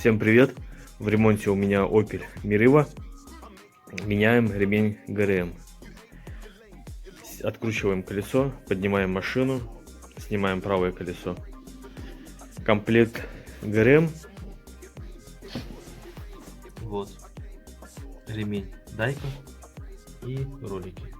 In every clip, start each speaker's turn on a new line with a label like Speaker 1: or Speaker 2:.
Speaker 1: Всем привет! В ремонте у меня Opel Meriva. Меняем ремень ГРМ. Откручиваем колесо, поднимаем машину, снимаем правое колесо. Комплект ГРМ. Вот. Ремень Дайка и ролики.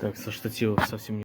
Speaker 1: Так, со штативов совсем не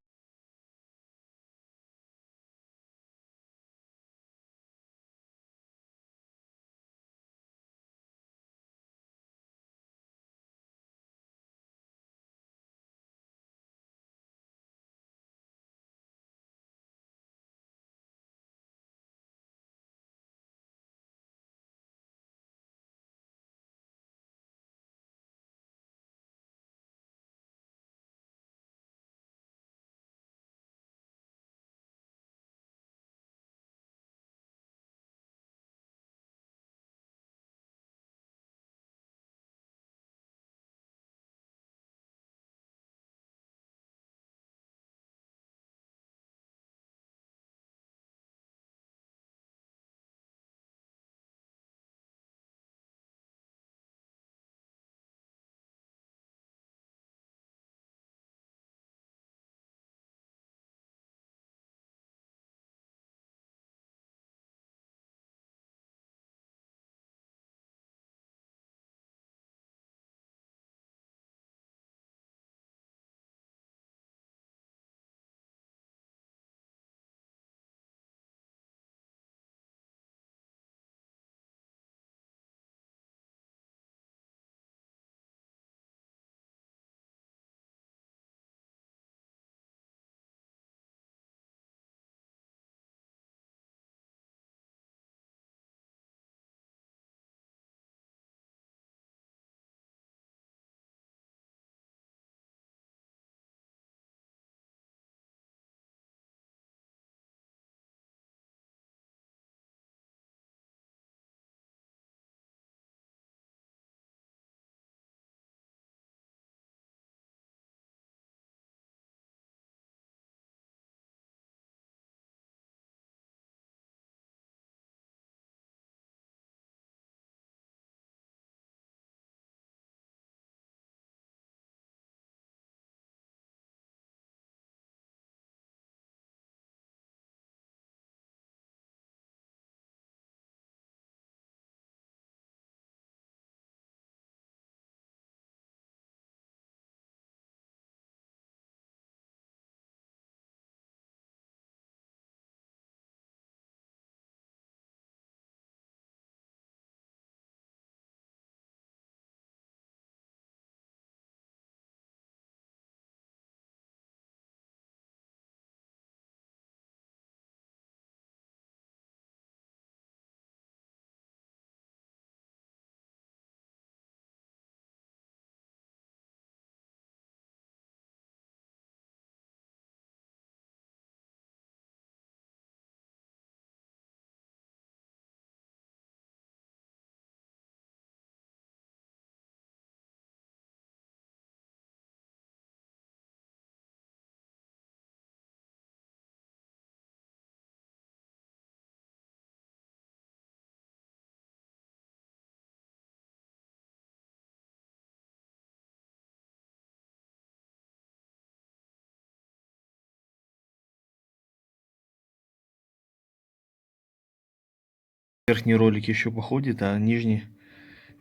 Speaker 1: Верхний ролик еще походит, а нижний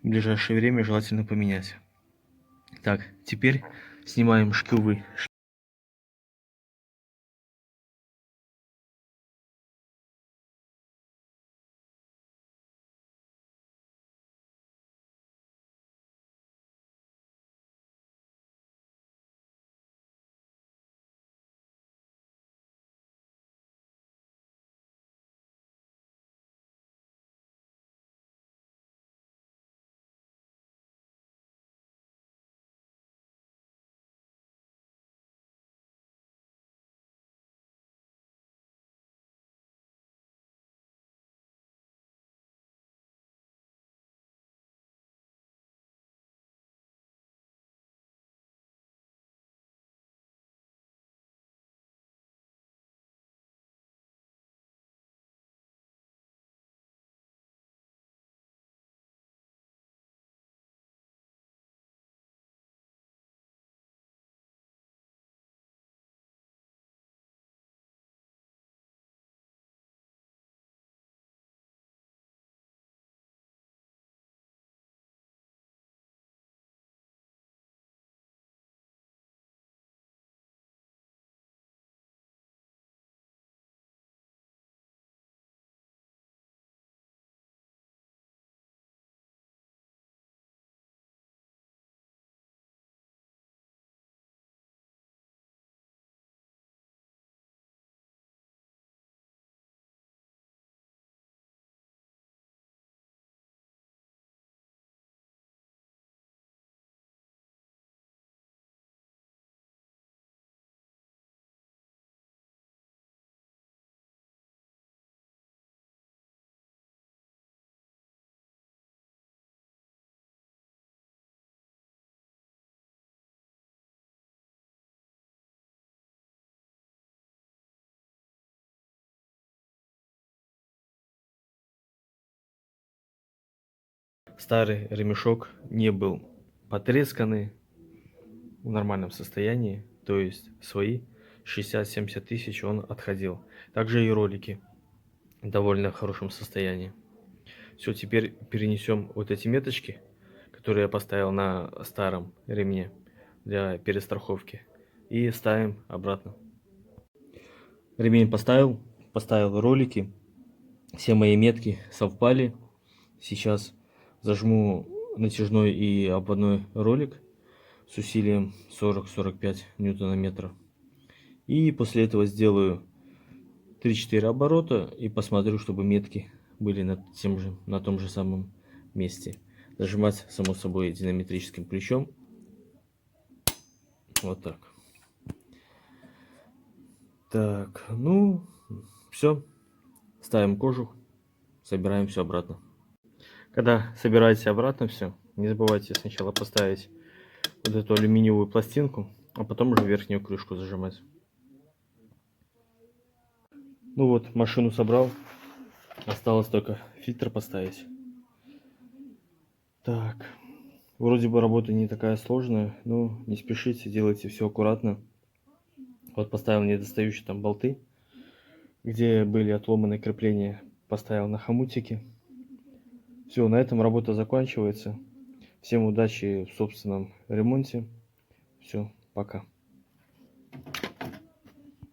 Speaker 1: в ближайшее время желательно поменять. Так, теперь снимаем шкивы. Старый ремешок не был потресканный в нормальном состоянии, то есть свои 60-70 тысяч он отходил. Также и ролики в довольно хорошем состоянии. Все, теперь перенесем вот эти меточки, которые я поставил на старом ремне для перестраховки, и ставим обратно. Ремень поставил, поставил ролики, все мои метки совпали. Сейчас зажму натяжной и обводной ролик с усилием 40-45 ньютона-метра. И после этого сделаю 3-4 оборота и посмотрю, чтобы метки были на, тем же, на том же самом месте. Зажимать, само собой, динамитрическим ключом. Вот так. Так, ну, все. Ставим кожух, собираем все обратно. Когда собираете обратно все, не забывайте сначала поставить вот эту алюминиевую пластинку, а потом уже верхнюю крышку зажимать. Ну вот, машину собрал. Осталось только фильтр поставить. Так. Вроде бы работа не такая сложная, но не спешите, делайте все аккуратно. Вот поставил недостающие там болты, где были отломаны крепления, поставил на хомутике. Все, на этом работа заканчивается. Всем удачи в собственном ремонте. Все, пока.